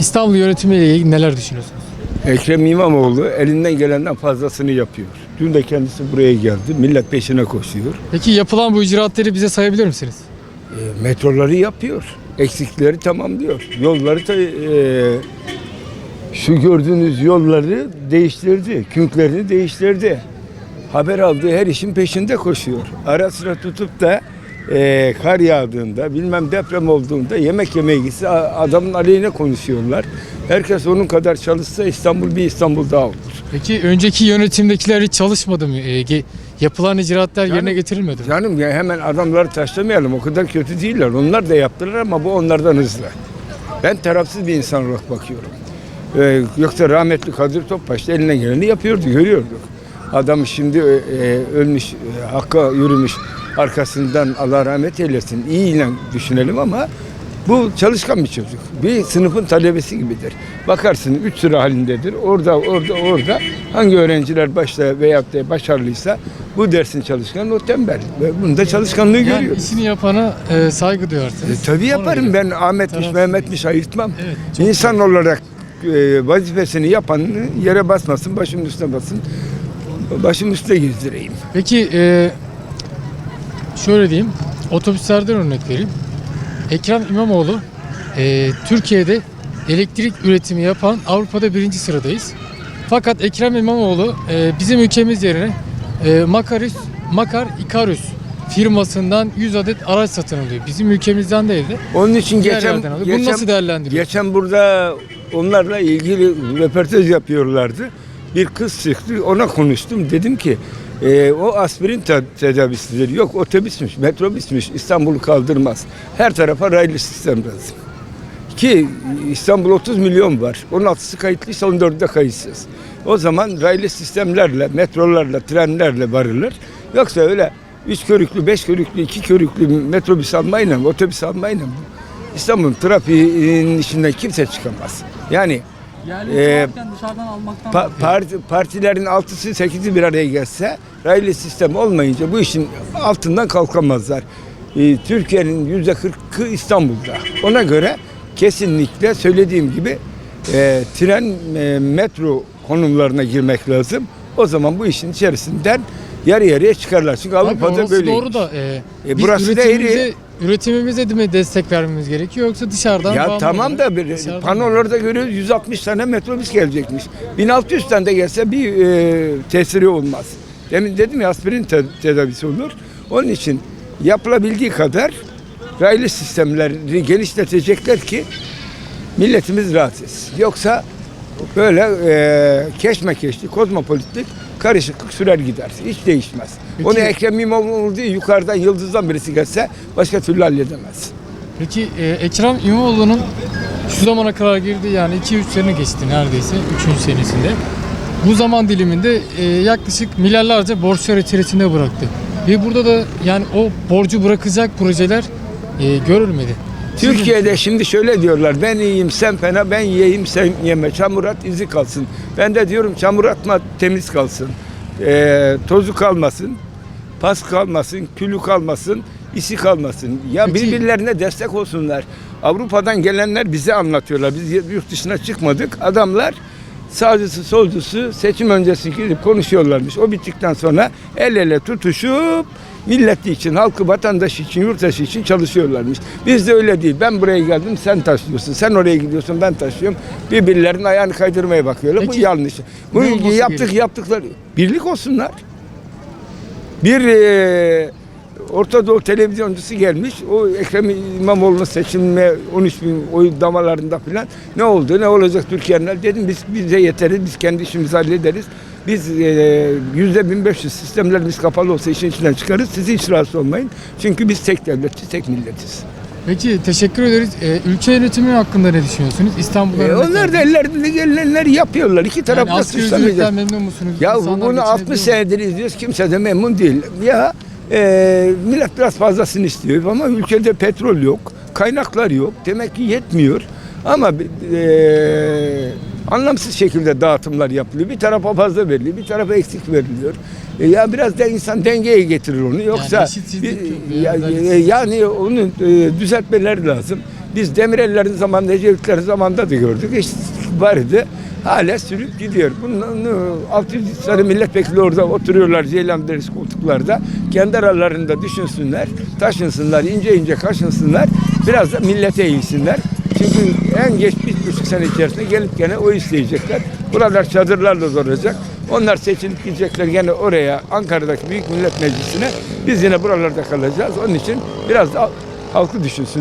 İstanbul yönetimiyle ilgili neler düşünüyorsunuz? Ekrem İmamoğlu elinden gelenden fazlasını yapıyor. Dün de kendisi buraya geldi. Millet peşine koşuyor. Peki yapılan bu icraatleri bize sayabilir misiniz? E, metroları yapıyor. Eksikleri tamamlıyor. Yolları da e, şu gördüğünüz yolları değiştirdi. Kürklerini değiştirdi. Haber aldığı her işin peşinde koşuyor. Ara sıra tutup da e, kar yağdığında, bilmem deprem olduğunda yemek yemeye gitse adamın aleyhine konuşuyorlar. Herkes onun kadar çalışsa İstanbul bir İstanbul daha olur. Peki önceki yönetimdekiler hiç çalışmadı mı? Ge- yapılan icraatlar yerine Yani- getirilmedi mi? Canım ya hemen adamları taşlamayalım. O kadar kötü değiller. Onlar da yaptılar ama bu onlardan hızlı. Ben tarafsız bir insan olarak bakıyorum. Ee, yoksa rahmetli Kadir Topbaş da eline geleni yapıyordu, görüyorduk. Adam şimdi e, e, ölmüş, e, hakka yürümüş arkasından Allah rahmet eylesin. İyiyle düşünelim ama bu çalışkan bir çocuk. Bir sınıfın talebesi gibidir. Bakarsın üç sıra halindedir. Orada, orada, orada hangi öğrenciler başta veyahut da başarılıysa bu dersin çalışkanı o tembel. Ve bunda çalışkanlığı Yani görüyoruz. işini yapana e, saygı duyarsınız. E, tabii yaparım ben Ahmet'miş Tarafsız. Mehmet'miş ayırtmam. Evet, İnsan olarak e, vazifesini yapanı yere basmasın, başımın üstüne basın. Başımın üstüne gezdireyim. Peki e, şöyle diyeyim. Otobüslerden örnek vereyim. Ekrem İmamoğlu e, Türkiye'de elektrik üretimi yapan Avrupa'da birinci sıradayız. Fakat Ekrem İmamoğlu e, bizim ülkemiz yerine e, Makarus, Makar Icarus firmasından 100 adet araç satın alıyor. Bizim ülkemizden değil de Onun için geçen, alıyor. Bunu geçen, nasıl değerlendiriyorsun? geçen burada onlarla ilgili röportaj yapıyorlardı. Bir kız çıktı ona konuştum. Dedim ki e, o aspirin te- tedavisidir. Yok otobüsmüş, metrobüsmüş. İstanbul'u kaldırmaz. Her tarafa raylı sistem lazım. Ki İstanbul 30 milyon var. 16'sı kayıtlıysa 14'ü de kayıtsız. O zaman raylı sistemlerle, metrolarla, trenlerle varılır. Yoksa öyle 3 körüklü, 5 körüklü, 2 körüklü metrobüs almayla, otobüs almayla İstanbul'un trafiğinin içinden kimse çıkamaz. Yani Yani Ee, zaten dışarıdan almaktan pa- parti, partilerin 6'sı 8'i bir araya gelse raylı sistem olmayınca bu işin altından kalkamazlar. Ee, Türkiye'nin yüzde 40'ı İstanbul'da. Ona göre kesinlikle söylediğim gibi e, tren e, metro konumlarına girmek lazım. O zaman bu işin içerisinden yarı yarıya çıkarlar. Çünkü Avrupa'da böyle. doğru da e, E, biz burası da eğri. Üretimimize de mi destek vermemiz gerekiyor yoksa dışarıdan Ya bağımlı tamam olarak da bir dışarıdan panolarda görüyoruz 160 tane metrobüs gelecekmiş. 1600 tane de gelse bir e, tesiri olmaz. Demin dedim ya aspirin te- tedavisi olur. Onun için yapılabildiği kadar raylı sistemleri genişletecekler ki milletimiz rahat etsin. Yoksa böyle e, keşmekeşlik, kozmopolitlik karışıklık sürer gider. Hiç değişmez. Peki- Onu Ekrem İmamoğlu değil yukarıdan yıldızdan birisi gelse başka türlü halledemez. Peki e, Ekrem İmamoğlu'nun şu zamana kadar girdiği yani 2-3 sene geçti neredeyse 3. senesinde. Bu zaman diliminde e, yaklaşık milyarlarca borçlar içerisinde bıraktı. Ve burada da yani o borcu bırakacak projeler e, görülmedi. Türkiye'de şimdi şöyle diyorlar. Ben iyiyim, sen fena, ben yiyeyim, sen yeme. Çamur at, izi kalsın. Ben de diyorum çamur atma, temiz kalsın. Ee, tozu kalmasın, pas kalmasın, külü kalmasın, isi kalmasın. Ya Peki- birbirlerine destek olsunlar. Avrupa'dan gelenler bize anlatıyorlar. Biz yurt dışına çıkmadık. Adamlar sağcısı solcusu seçim öncesi gidip konuşuyorlarmış. O bittikten sonra el ele tutuşup milleti için, halkı, vatandaş için, yurttaşı için çalışıyorlarmış. Biz de öyle değil. Ben buraya geldim, sen taşlıyorsun. Sen oraya gidiyorsun, ben taşıyorum. Birbirlerinin ayağını kaydırmaya bakıyorlar. Peki, Bu yanlış. Bu yaptık gerekiyor? yaptıkları. Birlik olsunlar. Bir e, Orta Doğu televizyoncusu gelmiş. O Ekrem İmamoğlu'nun seçilme 13 bin oy damalarında falan ne oldu ne olacak Türkiye'nin dedim biz bize yeteriz biz kendi işimizi hallederiz. Biz e, yüzde 1500 sistemlerimiz kapalı olsa işin içinden çıkarız. Siz hiç rahatsız olmayın. Çünkü biz tek devletiz, tek milletiz. Peki teşekkür ederiz. E, ülke yönetimi hakkında ne düşünüyorsunuz? İstanbul'da E, örnek onlar da ellerinde gelenleri yapıyorlar. İki yani asgari suçlamayacak. ücretten memnun musunuz? Ya İnsanlar bunu 60 geçinebiliyor mu? senedir izliyoruz. Kimse de memnun değil. Ya e, millet biraz fazlasını istiyor ama ülkede petrol yok, kaynaklar yok. Demek ki yetmiyor. Ama e, anlamsız şekilde dağıtımlar yapılıyor. Bir tarafa fazla veriliyor, bir tarafa eksik veriliyor. E, ya biraz da insan dengeye getirir onu. Yoksa eşitsizlik bir- ya- yani e, yani onu e, düzeltmeleri lazım. Biz Demirel'lerin zamanında, Ecevitlerin zamanında da gördük. İşte vardı. Hala sürüp gidiyor. Bundan e, 600 tane milletvekili orada oturuyorlar Ceylan Deriz koltuklarda. Kendi aralarında düşünsünler, taşınsınlar, ince ince kaşınsınlar. Biraz da millete eğilsinler. Çünkü en geç bir buçuk sene içerisinde gelip gene o isteyecekler. Buralar çadırlarla dolacak. Onlar seçilip gidecekler gene oraya Ankara'daki Büyük Millet Meclisi'ne. Biz yine buralarda kalacağız. Onun için biraz da halkı düşünsün.